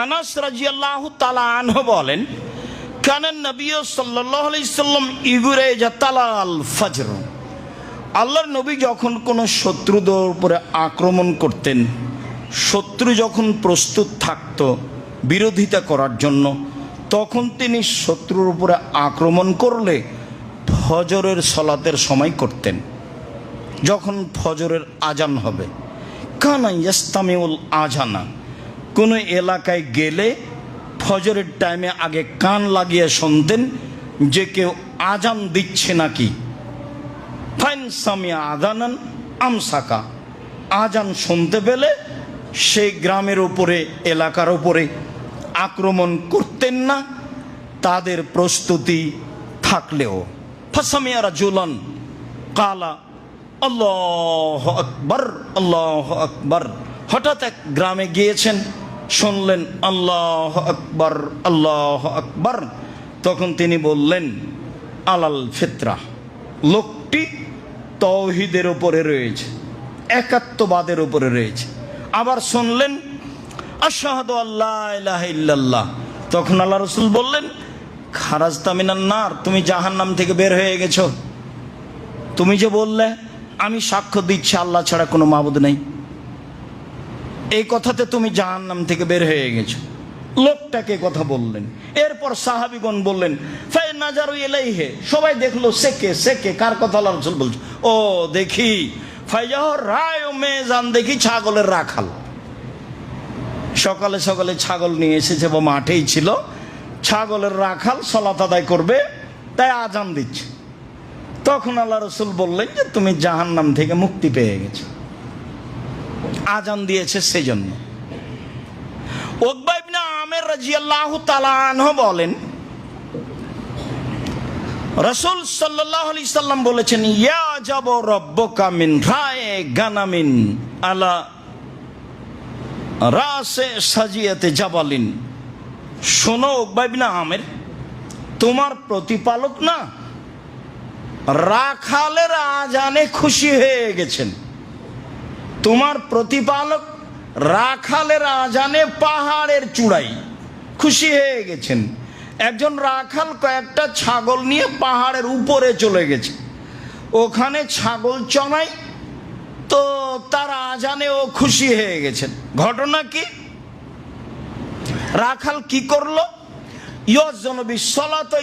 আনাস রাজিয়াল্লাহ তালা আনহ বলেন কানান নবী সাল্লাহ আলাইসাল্লাম ইগুরে জাতালাল ফজর। আল্লাহর নবী যখন কোনো শত্রুদের উপরে আক্রমণ করতেন, শত্রু যখন প্রস্তুত থাকত বিরোধিতা করার জন্য, তখন তিনি শত্রুর উপরে আক্রমণ করলে ফজরের সলাতের সময় করতেন। যখন ফজরের আজান হবে, কানা ইস্তামিউল আজানা কোনো এলাকায় গেলে ফজরের টাইমে আগে কান লাগিয়ে শুনতেন যে কেউ আজান দিচ্ছে নাকি। ফাইন সামিয়া আদানান আমসাকা। আজান শুনতে পেলে সেই গ্রামের উপরে, এলাকার উপরে আক্রমণ করতেন না, তাদের প্রস্তুতি থাকলেও। ফাসামিয়ারা জুলন কালা, আল্লাহ আকবর আল্লাহ আকবর। হঠাৎ এক গ্রামে গিয়েছেন। শুনলেন, আল্লাহ আকবর আল্লাহ আকবর। তখন তিনি বললেন, আলাল ফিতরা, লোকটি তৌহিদের ওপরে রয়েছে, একাত্মবাদের উপরে রয়েছে। আবার শুনলেন, আশাহাদ আল্লাহ ইল্লাল্লাহ। তখন আল্লাহ রসুল বললেন খারাজ তামিনান নার, তুমি জাহান্নাম থেকে বের হয়ে গেছো। তুমি যে বললে, আমি সাক্ষ্য দিচ্ছি, আল্লাহ ছাড়া কোনো মাবুদ নেই। এই কথাতে তুমি জাহান্নাম থেকে বের হয়ে গেছো। লোকটাকে কথা বললেন। এরপর সাহাবিগণ বললেন, ফাই নাজারু এলাইহে সবাই দেখল সেকে সেকে কার কথা আল্লাহ রসুল বলছে? ও, দেখি, ফাইজাহ রায় মেজান দেখি ছাগলের রাখাল সকালে সকালে ছাগল নিয়ে এসেছে, বা মাঠেই ছিল। ছাগলের রাখাল সলাত আদায় করবে, তাই আজান দিচ্ছে। তখন আল্লাহ রসুল বললেন যে, তুমি জাহান্নাম থেকে মুক্তি পেয়ে গেছো। আজান দিয়েছে সেজন্য। ওকবা ইবনে আমের রাজিয়াল্লাহু তাআলা আনহু বলেন, রসুল সাল্লাল্লাহু আলাইহি সাল্লাম বলেছেন, ইয়া যাব রব্বকা মিন রায়ে গানামিন আলা রাসে সাজিয়াতে জাবালিন। শোনো ওকবা ইবনে আমের, তোমার প্রতিপালক না রাখালের আজানে খুশি হয়ে গেছেন। তোমার প্রতিপালক রাখালের আজানে পাহাড়ের চূড়াই। খুশি হয়ে গেছেন। একজন রাখাল কয়েকটা ছাগল নিয়ে পাহাড়ের উপরে চলে গেছে। ওখানে ছাগল চনাই তো তার আজানে ও খুশি হয়ে গেছেন। ঘটনা কি? রাখাল কি করল? ইয়জনবী সলাত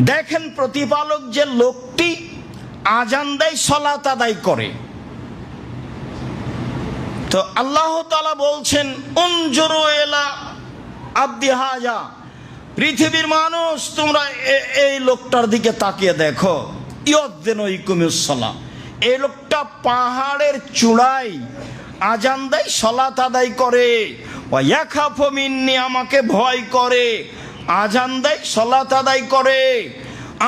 দেখেন প্রতিপালক যে লোকটি আজান দেয়, সলাত আদায় করে। তো আল্লাহ তালা বলছেন, উনজুরু এলা আব্দি হাজা, পৃথিবীর মানুষ, তোমরা এই লোকটার দিকে তাকিয়ে দেখো। ইয়দ্দেন ইকুমিউসলা এই লোকটা পাহাড়ের চূড়ায় আজান দেয়, সলাত আদায় করে। মিন্নি, আমাকে ভয় করে। আজান দেয়, সলাত আদায় করে।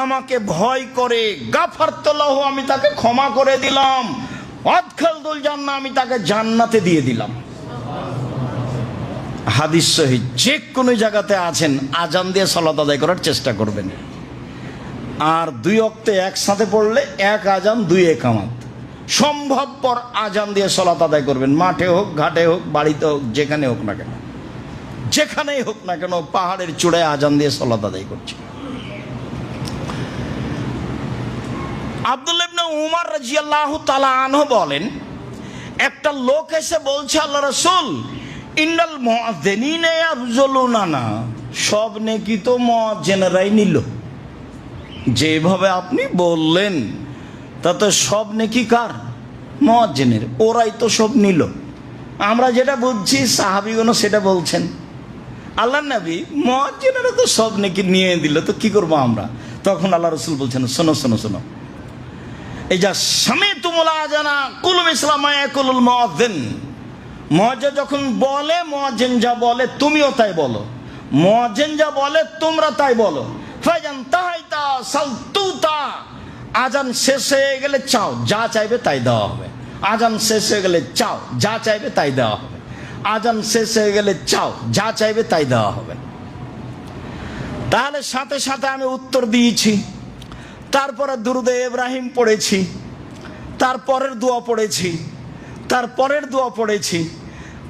আমাকে ভয় করে। গাফার তোলাহ আমি তাকে ক্ষমা করে দিলাম। অদখাল দুল জান্না আমি তাকে জান্নাতে দিয়ে দিলাম। হাদিস সহিত যে কোনো জায়গাতে আছেন, আজান দিয়ে সলাত আদায় করার চেষ্টা করবেন। আর দুই অক্তে একসাথে পড়লে এক আজান, দুই একামাত। সম্ভবপর আজান দিয়ে সলাত আদায় করবেন, মাঠে হোক, ঘাটে হোক, বাড়িতে হোক, যেখানে হোক না কেন। যেখানেই হোক না কেন, পাহাড়ের চূড়ায় আজান দিয়ে সলাত আদায় করছে। আব্দুল ইবনে উমার রাজিয়াল্লাহু তালা আনহ বলেন, একটা লোক এসে বলছে, আল্লাহ রাসূল, ইন্নাল মুআযিনিনা ইয়ারজুলুনানা সব নেকি তো মুআজ্জিনরাই নিল। যেভাবে আপনি বললেন, তাতে সব নেকি কার? মুআজ্জিনের। ওরাই তো সব নিল। আমরা যেটা বুঝছি সাহাবিগণ সেটা বলছেন। আল্লাহ নবী মুআজ্জিনেরা তো সব নেকি নিয়ে দিল, তো কি করব আমরা? তখন আল্লাহ রসুল বলছেন, শোনো শোনো শোনো এই যা স্বামী তুমলা জানা কুলুম ইসলাম কুলুল মহাজেন মহাজে যখন বলে মহাজেন যা বলে, তুমিও তাই বলো। মহাজেন যা বলে, তোমরা তাই বলো। ফাইজান তাহাইতা, সালতুতা। আজান শেষ হয়ে গেলে চাও, যা চাইবে তাই দেওয়া হবে। আজান শেষ হয়ে গেলে চাও, যা চাইবে তাই দেওয়া হবে। আজান শেষ হয়ে গেলে চাও, যা চাইবে তাই দেওয়া হবে। তাহলে সাথে সাথে আমি উত্তর দিয়েছি। তারপরে দুরুদে ইব্রাহিম পড়েছি, তারপরের দোয়া পড়েছি, তারপরের দোয়া পড়েছি।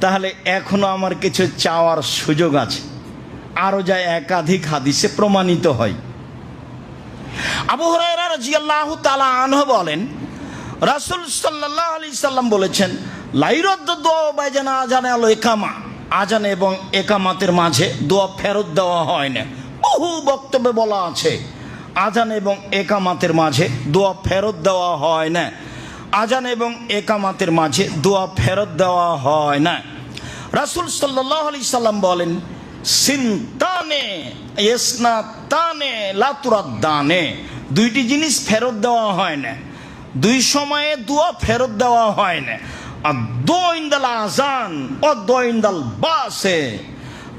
তাহলে এখনও আমার কিছু চাওয়ার সুযোগ আছে। আরও যা একাধিক হাদিসে প্রমাণিত হয়। আবু হুরায়রা রাদিয়াল্লাহু তাআলা আনহু বলেন, রাসূল সাল্লাল্লাহু আলাইহি সাল্লাম বলেছেন, লাইরদ্দ দোয়া বাইজানা আজানে আলো একামা আজান এবং একামাতের মাঝে দোয়া ফেরত দেওয়া হয় না। বহু বক্তব্যে বলা আছে। আজান এবং একামাতের মাঝে দোয়া ফেরত দেওয়া হয় না। আজান এবং একামাতের মাঝে দোয়া ফেরত দেওয়া হয় না। রাসূল সাল্লাল্লাহু আলাইহি সাল্লাম বলেন, সিনতানে ইসনা তানে লাতুরাদ্দানে দুইটি জিনিস ফেরত দেওয়া হয় না। দুই সময়ে দোয়া ফেরত দেওয়া হয় না। আর দোইন্দাল আজান ও দোইন্দাল বাসে।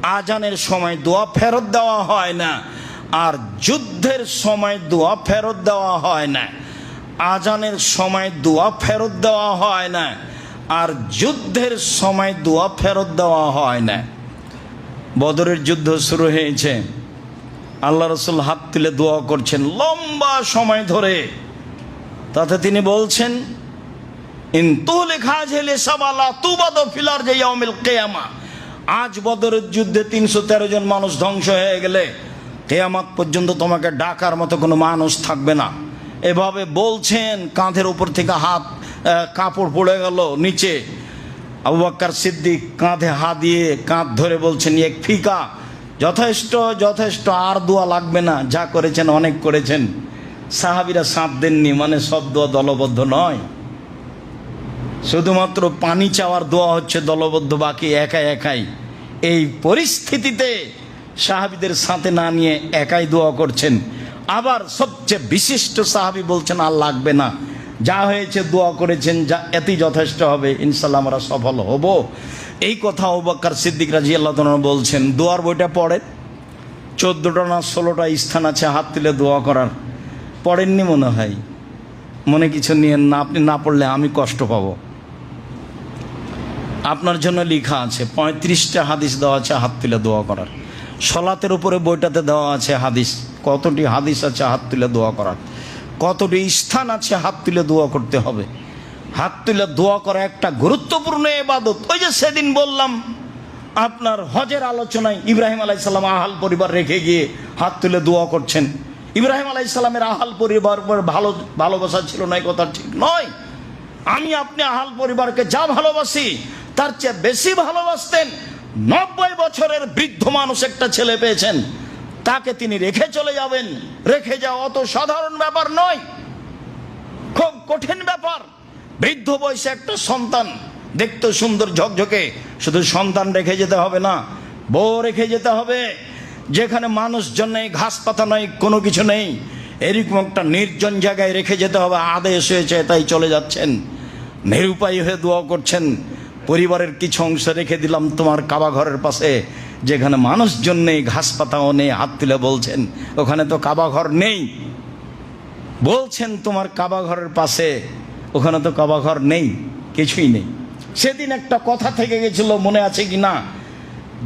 আজানের সময় দোয়া ফেরত দেওয়া হয় না। আর যুদ্ধের সময় দোয়া ফেরত দেওয়া হয় না। আজানের সময় দোয়া ফেরত দেওয়া হয় না। আর যুদ্ধের সময় দোয়া ফেরত দেওয়া হয় না। বদরের যুদ্ধ শুরু হয়েছে। আল্লাহ রসুল হাত তুলে দোয়া করছেন লম্বা সময় ধরে। তাতে তিনি বলছেন আজ বদরের যুদ্ধে তিনশো তেরো জন মানুষ ধ্বংস হয়ে গেলে কেয়ামাত পর্যন্ত তোমাকে ডাকার মতো কোনো মানুষ থাকবে না। এভাবে বলছেন, কাঁধের উপর থেকে হাত কাপড় পড়ে গেল, নিচে। আবু সিদ্দিক কাঁধে হাত দিয়ে কাঁধ ধরে বলছেন এক ফিকা, যথেষ্ট যথেষ্ট, আর দোয়া লাগবে না, যা করেছেন অনেক করেছেন। সাহাবিরা সাঁত দেননি মানে সব দোয়া দলবদ্ধ নয়। শুধুমাত্র পানি চাওয়ার দোয়া হচ্ছে দলবদ্ধ, বাকি একা একাই। এই পরিস্থিতিতে সাহাবিদের সাথে না নিয়ে একাই দোয়া করছেন। আবার সবচেয়ে বিশিষ্ট সাহাবি বলছেন, আর লাগবে না। যা হয়েছে দোয়া করেছেন, যা এতই যথেষ্ট হবে। ইনশাল্লাহ আমরা সফল হব। এই কথা ওবাক্কার সিদ্দিক রাজি আল্লাহ বলছেন, দোয়ার বইটা পড়েন। চোদ্দোটা না ষোলোটা স্থান আছে, হাত তুলে দোয়া করার। পড়েননি মনে হয়। মনে কিছু নিয়েন না, আপনি না পড়লে আমি কষ্ট পাবো। আপনার জন্য লেখা আছে, পঁয়ত্রিশটা হাদিস দেওয়া আছে, হাত তুলে দোয়া করার। সলাতের উপরে বইটাতে দেওয়া আছে হাদিস। কতটি হাদিস আছে হাত তুলে দোয়া করার? কতটি স্থান আছে হাত তুলে দোয়া করতে হবে? হাত তুলে দোয়া করা একটা গুরুত্বপূর্ণ এবাদত। ওই যে সেদিন বললাম, আপনার হজের আলোচনায় ইব্রাহিম আলাইসাল্লাম আহাল পরিবার রেখে গিয়ে হাত তুলে দোয়া করছেন। ইব্রাহিম আলাইসাল্লামের আহাল পরিবার ভালো, ভালোবাসা ছিল না এই কথা ঠিক নয়। আমি আপনি আহাল পরিবারকে যা ভালোবাসি, তার চেয়ে বেশি ভালোবাসতেন। নব্বই বছরের বৃদ্ধ মানুষ একটা ছেলে পেয়েছেন। তাকে তিনি রেখে চলে যাবেন। রেখে যাওয়া অত সাধারণ ব্যাপার নয়। খুব কঠিন ব্যাপার। বৃদ্ধ বয়সে একটা সন্তান। দেখতে সুন্দর ঝকঝকে। শুধু সন্তান রেখে যেতে হবে না, বউ রেখে যেতে হবে। যেখানে মানুষজন নেই, ঘাস পাতা নেই, কোনো কিছু নেই, এরকম একটা নির্জন জায়গায় রেখে যেতে হবে। আদেশ হয়েছে, তাই চলে যাচ্ছেন। নিরুপায় হয়ে দোয়া করছেন। পরিবারের কিছু অংশ রেখে দিলাম তোমার কাবা ঘরের পাশে, যেখানে মানুষজন নেই, ঘাস পাতাও নেই, হাত তুলে বলছেন, ওখানে তো কাবা ঘর নেই। বলছেন তোমার কাবা ঘরের পাশে, ওখানে তো কাবা ঘর নেই, কিছুই নেই। সেদিন একটা কথা থেকে গেছিল, মনে আছে কি না?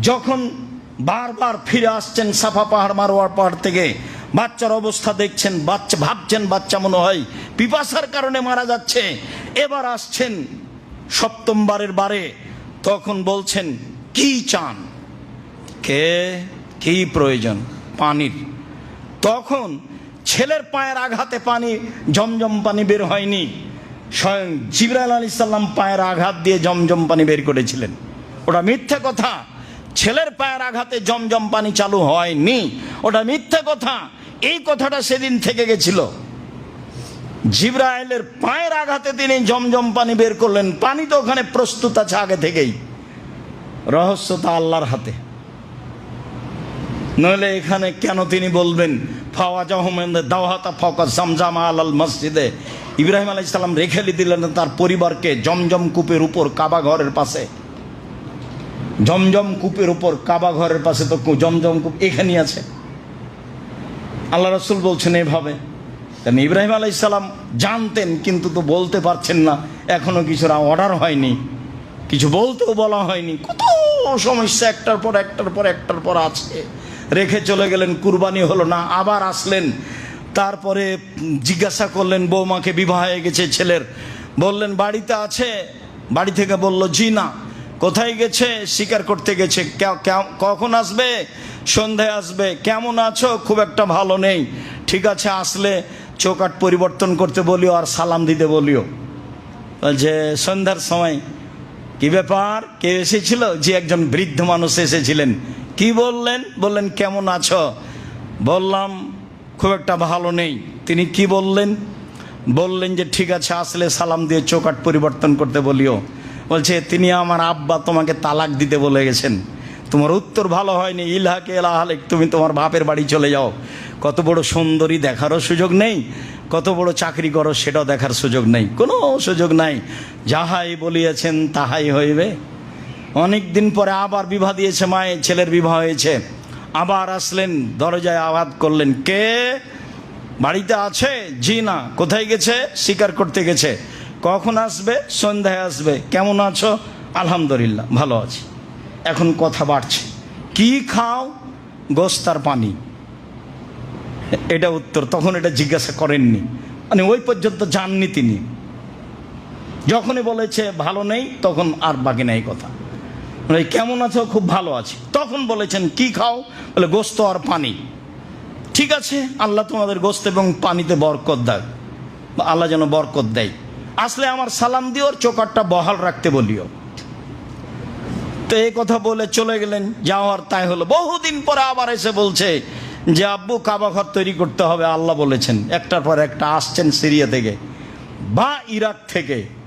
যখন বারবার ফিরে আসছেন সাফা পাহাড় মারোয়ার পাহাড় থেকে, বাচ্চার অবস্থা দেখছেন, বাচ্চা ভাবছেন, বাচ্চা মনে হয় পিপাসার কারণে মারা যাচ্ছে। এবার আসছেন সপ্তমবারের বারে তখন বলছেন, কি চান? কে? কি প্রয়োজন? পানির। তখন ছেলের পায়ের আঘাতে পানি, জমজম পানি বের হয়নি। স্বয়ং জিবরাইল আলী সাল্লাম পায়ের আঘাত দিয়ে জমজম পানি বের করেছিলেন। ওটা মিথ্যে কথা। ছেলের পায়ের আঘাতে জমজম পানি চালু হয়নি। ওটা মিথ্যে কথা। এই কথাটা সেদিন থেকে গেছিল। জিব্রাইলের পায়ের আঘাতে তিনি জমজম পানি বের করলেন। পানি তো ওখানে প্রস্তুত আছে আগে থেকেই। রহস্যতা আল্লাহর হাতে। নইলে এখানে কেন তিনি বলবেন, ফাওয়াজ আহমেদ দাওহাতা ফকা জামজামা আলাল মসজিদে। ইব্রাহিম আলাইহিস ইসলাম রেখে দিলেন তার পরিবারকে জমজম কূপের উপর কাবা ঘরের পাশে। জমজম কূপের উপর কাবা ঘরের পাশে তো জমজম কূপ এখানেই আছে। আল্লাহ রসুল বলছেন এভাবে কারণ ইব্রাহিম আলাইহিস সালাম জানতেন, কিন্তু তো বলতে পারছেন না। এখনও কিছুর অর্ডার হয়নি। কিছু বলতেও বলা হয়নি। কত সমস্যা, একটার পর একটার পর একটার পর আছে। রেখে চলে গেলেন, কুরবানি হলো না, আবার আসলেন। তারপরে জিজ্ঞাসা করলেন, বৌমাকে বিবাহ হয়ে গেছে ছেলের। বললেন, বাড়িতে আছে? বাড়ি থেকে বলল, জি না। কোথায় গেছে? শিকার করতে গেছে। কখন আসবে? সন্ধ্যায় আসবে। কেমন আছো? খুব একটা ভালো নেই। ঠিক আছে, আসলে। চৌকাট পরিবর্তন করতে বলিও আর সালাম দিতে বলিও। যে, সন্ধ্যার সময় কি ব্যাপার? কে এসেছিল? যে একজন বৃদ্ধ মানুষ এসেছিলেন। কি বললেন? বললেন, কেমন আছো? বললাম, খুব একটা ভালো নেই। তিনি কি বললেন? বললেন যে, ঠিক আছে, আসলে সালাম দিয়ে চৌকাট পরিবর্তন করতে বলিও। বলছে, তিনি আমার আব্বা তোমাকে তালাক দিতে বলে গেছেন। তোমার উত্তর ভালো হয়নি। ইলহাকে এলাহালেক, তুমি তোমার বাপের বাড়ি চলে যাও। কত বড় সুন্দরী দেখারও সুযোগ নেই, কত বড় চাকরি করো সেটাও দেখার সুযোগ নেই। কোনো সুযোগ নাই। যাহাই বলিয়াছেন তাহাই হইবে। অনেক দিন পরে আবার বিবাহ দিয়েছে, মায়ের ছেলের বিবাহ হয়েছে। আবার আসলেন, দরজায় আঘাত করলেন, কে? বাড়িতে আছে? জি না। কোথায় গেছে? শিকার করতে গেছে। কখন আসবে? সন্ধ্যায় আসবে। কেমন আছো? আলহামদুলিল্লাহ, ভালো আছি। এখন কথা বাড়ছে। কি খাও? গোস্তার পানি। এটা উত্তর। তখন এটা জিজ্ঞাসা করেননি। মানে ওই পর্যন্ত যাননি তিনি। যখনই বলেছে, ভালো নেই, তখন আর বাকি নাই কথা। মানে কেমন আছো? খুব ভালো আছি। তখন বলেছেন, কি খাও? বলে, গোস্ত আর পানি। ঠিক আছে, আল্লাহ তোমাদের গোস্ত এবং পানিতে বরকত দেয় আল্লাহ যেন বরকত দেয়। আসলে আমার সালাম দিও চোকারটা বহাল রাখতে বলিও। তো এই কথা বলে চলে গেলেন, যাওয়ার তাই হলো। বহুদিন পরে আবার এসে বলছে যে, আব্বু, কাবা ঘর তৈরি করতে হবে। আল্লাহ বলেছেন, একটার পর একটা আসছেন সিরিয়া থেকে, বা ইরাক থেকে।